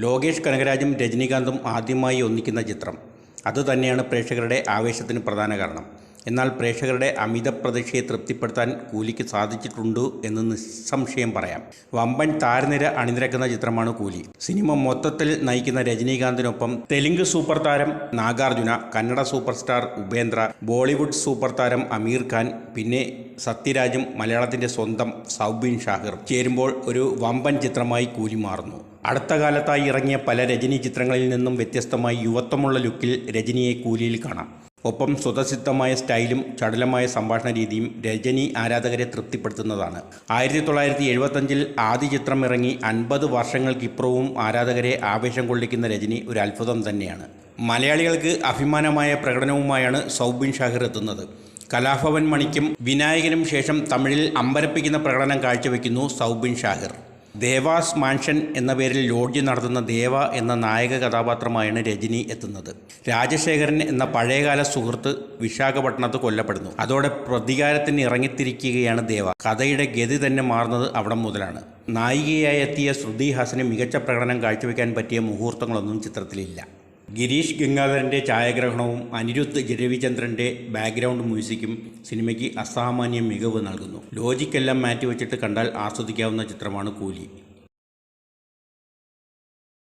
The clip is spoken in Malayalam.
ലോകേഷ് കനകരാജും രജനീകാന്തും ആദ്യമായി ഒന്നിക്കുന്ന ചിത്രം. അതുതന്നെയാണ് പ്രേക്ഷകരുടെ ആവേശത്തിന് പ്രധാന കാരണം. എന്നാൽ പ്രേക്ഷകരുടെ അമിത പ്രതീക്ഷയെ തൃപ്തിപ്പെടുത്താൻ കൂലിക്ക് സാധിച്ചിട്ടുണ്ട് എന്ന് നിസ്സംശയം പറയാം. വമ്പൻ താരനിര അണിനിരക്കുന്ന ചിത്രമാണ് കൂലി. സിനിമ മൊത്തത്തിൽ നയിക്കുന്ന രജനീകാന്തിനൊപ്പം തെലുങ്ക് സൂപ്പർ താരം Nagarjuna Kannada super star Upendra Bollywood super താരം അമീർ ഖാൻ പിന്നെ സത്യരാജും മലയാളത്തിന്റെ സ്വന്തം സൗബിൻ ഷാഹിർ ചേരുമ്പോൾ ഒരു വമ്പൻ ചിത്രമായി കൂലി മാറുന്നു. അടുത്ത കാലത്തായി ഇറങ്ങിയ പല രജനി ചിത്രങ്ങളിൽ നിന്നും വ്യത്യസ്തമായി യുവത്വമുള്ള ലുക്കിൽ രജനിയെ കൂലിയിൽ കാണാം. ഒപ്പം സ്വതസിദ്ധമായ സ്റ്റൈലും ചടലമായ സംഭാഷണ രീതിയും രജനി ആരാധകരെ തൃപ്തിപ്പെടുത്തുന്നതാണ്. ആയിരത്തി തൊള്ളായിരത്തി എഴുപത്തഞ്ചിൽ ആദ്യ ചിത്രം ഇറങ്ങി അൻപത് വർഷങ്ങൾക്കിപ്പുറവും ആരാധകരെ ആവേശം കൊള്ളിക്കുന്ന രജനി ഒരു അത്ഭുതം തന്നെയാണ്. മലയാളികൾക്ക് അഭിമാനമായ പ്രകടനവുമായാണ് സൗബിൻ ഷാഹിർ എത്തുന്നത്. കലാഭവൻ മണിക്കും വിനായകനും ശേഷം തമിഴിൽ അമ്പരപ്പിക്കുന്ന പ്രകടനം കാഴ്ചവെക്കുന്നു സൗബിൻ ഷാഹിർ. ദേവാസ് മാൻഷൻ എന്ന പേരിൽ ലോഡ്ജ് നടത്തുന്ന ദേവ എന്ന നായക കഥാപാത്രമായാണ് രജനി എത്തുന്നത്. രാജശേഖരൻ എന്ന പഴയകാല സുഹൃത്ത് വിശാഖപട്ടണത്ത് കൊല്ലപ്പെടുന്നു. അതോടെ പ്രതികാരത്തിന് ഇറങ്ങിത്തിരിക്കുകയാണ് ദേവ. കഥയുടെ ഗതി തന്നെ മാറുന്നത് അവിടം മുതലാണ്. നായികയായി എത്തിയ ശ്രുതി ഹാസന് മികച്ച പ്രകടനം കാഴ്ചവെക്കാൻ പറ്റിയ മുഹൂർത്തങ്ങളൊന്നും ചിത്രത്തിലില്ല. ഗിരീഷ് ഗംഗാധരന്റെ ഛായാഗ്രഹണവും അനിരുദ്ധ് രവിചന്ദ്രന്റെ ബാക്ക്ഗ്രൗണ്ട് മ്യൂസിക്കും സിനിമയ്ക്ക് അസാമാന്യ മികവ് നൽകുന്നു. ലോജിക്കെല്ലാം മാറ്റിവെച്ചിട്ട് കണ്ടാൽ ആസ്വദിക്കാവുന്ന ചിത്രമാണ് കൂലി.